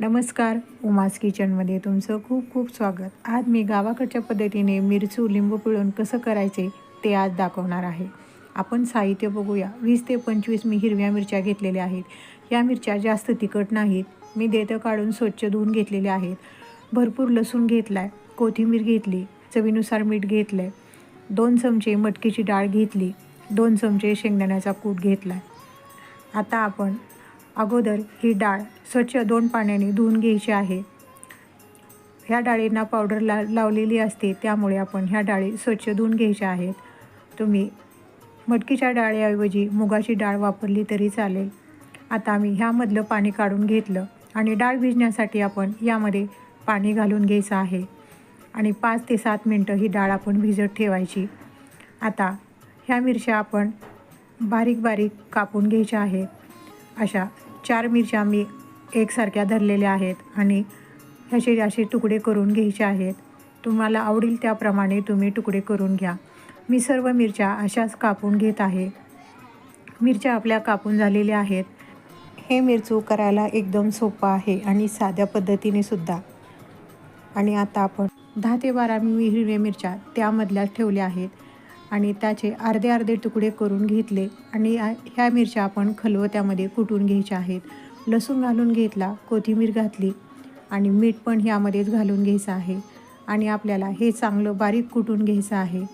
नमस्कार उमास किचनमध्ये तुमचं खूप खूप स्वागत. आज मी गावाकडच्या पद्धतीने मिरचू लिंबू पिळून कसं करायचे ते आज दाखवणार आहे. आपण साहित्य बघूया. वीस ते पंचवीस मी हिरव्या मिरच्या घेतलेल्या आहेत. या मिरच्या जास्त तिखट नाहीत. मी देतं काढून स्वच्छ धुवून घेतलेल्या आहेत. भरपूर लसूण घेतला आहे कोथिंबीर घेतली चवीनुसार मीठ घेतलं आहे दोन चमचे मटकीची डाळ घेतली दोन चमचे शेंगदाण्याचा कूट घेतला आहे आता आपण अगोदर ही डाळ स्वच्छ दोन पाण्याने धुवून घ्यायची आहे. ह्या डाळींना पावडर ला लावलेली असते त्यामुळे आपण ह्या डाळी स्वच्छ धुवून घ्यायच्या आहेत. तुम्ही मटकीच्या डाळीऐवजी मुगाची डाळ वापरली तरी चालेल. आता आम्ही ह्यामधलं पाणी काढून घेतलं आणि डाळ भिजण्यासाठी आपण यामध्ये पाणी घालून घ्यायचं आहे. आणि पाच ते सात मिनटं ही डाळ आपण भिजत ठेवायची. आता ह्या मिरच्या आपण बारीक बारीक कापून घ्यायच्या आहेत. अशा चार मिरच्या मी एकसारख्या धरलेल्या आहेत आणि ह्याचे असे तुकडे करून घ्यायचे आहेत. तुम्हाला आवडेल त्याप्रमाणे तुम्ही तुकडे करून घ्या. मी सर्व मिरच्या अशाच कापून घेत आहे. मिरच्या आपल्या कापून झालेल्या आहेत. हे मिरचू करायला एकदम सोपं आहे आणि साध्या पद्धतीने सुद्धा. आणि आता आपण दहा ते बारा मी हिरव्या मिरच्या त्यामधल्या ठेवल्या आहेत. आणि त्याचे अर्धे अर्धे तुकडे करून घेतले. आणि ह्या मिरच्या आपण खलवत्यामध्ये कुटून घ्यायच्या आहेत. लसूण घालून घेतला कोथिंबीर घातली आणि मीठ पण ह्यामध्येच घालून घ्यायचं आहे. आणि आपल्याला हे चांगलं बारीक कुटून घ्यायचं आहे.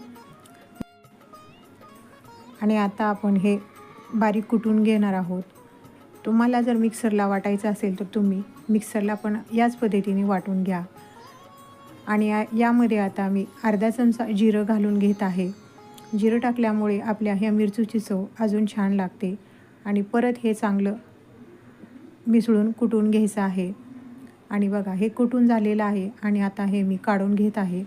आणि आता आपण हे बारीक कुटून घेणार आहोत. तुम्हाला जर मिक्सरला वाटायचं असेल तर तुम्ही मिक्सरला पण याच पद्धतीने वाटून घ्या. आणि यामध्ये आता मी अर्धा चमचा जिरं घालून घेत आहे. जिरं टाकल्यामुळे आपल्या ह्या मिरचूची चव अजून छान लागते. आणि परत हे चांगलं मिसळून कुटून घ्यायचं आहे. आणि बघा हे कुटून झालेलं आहे आणि आता हे मी काढून घेत आहे.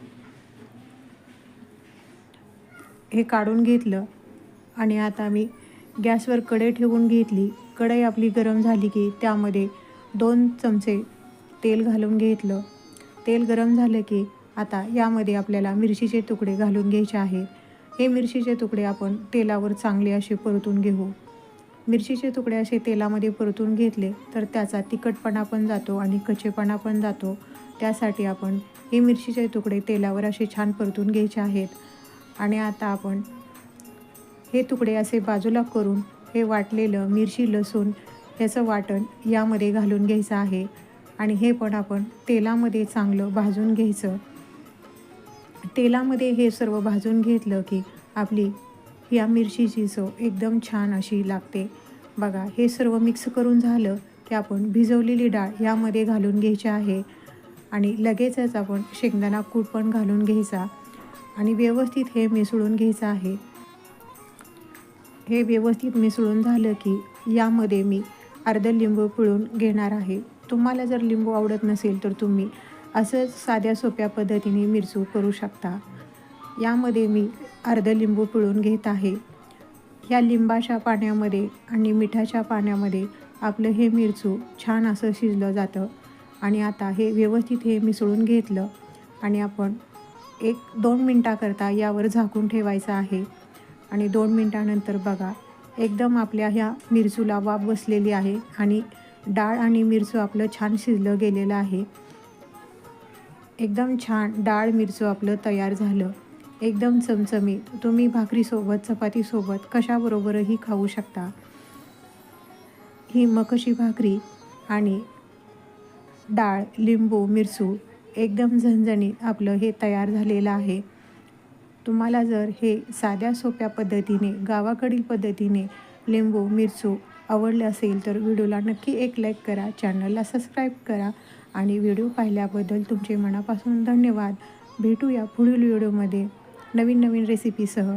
हे काढून घेतलं आणि आता मी गॅसवर कढई ठेवून घेतली. कढई आपली गरम झाली की त्यामध्ये दोन चमचे तेल घालून घेतलं. तेल गरम झालं की आता यामध्ये आपल्याला मिरचीचे तुकडे घालून घ्यायचे आहेत. हे मिरचीचे तुकडे आपण तेलावर चांगले असे परतून घेऊ. मिरचीचे तुकडे असे तेलामध्ये परतून घेतले तर त्याचा तिखटपणा पण जातो आणि कच्चेपणा पण जातो. त्यासाठी आपण हे मिरचीचे तुकडे तेलावर असे छान परतून घ्यायचे आहेत. आणि आता आपण हे तुकडे असे बाजूला करून हे वाटलेलं मिरची लसूण ह्याचं वाटण यामध्ये घालून घ्यायचं आहे. आणि हे पण आपण तेलामध्ये चांगलं भाजून घ्यायचं. तेलामध्ये हे सर्व भाजून घेतलं की आपली या मिरचीची चव एकदम छान अशी लागते. बघा हे सर्व मिक्स करून झालं की आपण भिजवलेली डाळ यामध्ये घालून घ्यायची आहे आणि लगेचच आपण शेंगदाणा कूट पण घालून घ्यायचा आणि व्यवस्थित हे मिसळून घ्यायचं आहे. हे व्यवस्थित मिसळून झालं की यामध्ये मी अर्धं लिंबू पिळून घेणार आहे. तुम्हाला जर लिंबू आवडत नसेल तर तुम्ही असंच साध्या सोप्या पद्धतीने मिरचू करू शकता. यामध्ये मी अर्ध लिंबू पिळून घेत आहे. या लिंबाच्या पाण्यामध्ये आणि मिठाच्या पाण्यामध्ये आपलं हे मिरचू छान असं शिजलं जातं. आणि आता हे व्यवस्थित हे मिसळून घेतलं आणि आपण एक दोन मिनटाकरता यावर झाकून ठेवायचं आहे. आणि दोन मिनटानंतर बघा एकदम आपल्या ह्या मिरचूला वाफ बसलेली आहे आणि डाळ आणि मिरचू आपलं छान शिजलं गेलेलं आहे. एकदम छान डाळ मिरचू आपलं तयार झालं. एकदम चमचमीत. तुम्ही भाकरीसोबत चपातीसोबत कशाबरोबरही खाऊ शकता. ही मकशी भाकरी आणि डाळ लिंबू मिरचू एकदम झणझणीत आपलं हे तयार झालेलं आहे. तुम्हाला जर हे साध्या सोप्या पद्धतीने गावाकडील पद्धतीने लिंबू मिरचू आवडले असेल तर व्हिडिओला नक्की एक लाईक करा चॅनलला सबस्क्राईब करा. आणि व्हिडिओ पाहिल्याबद्दल तुमचे मनापासून धन्यवाद. भेटूया पुढील व्हिडिओमध्ये नवीन नवीन रेसिपीसह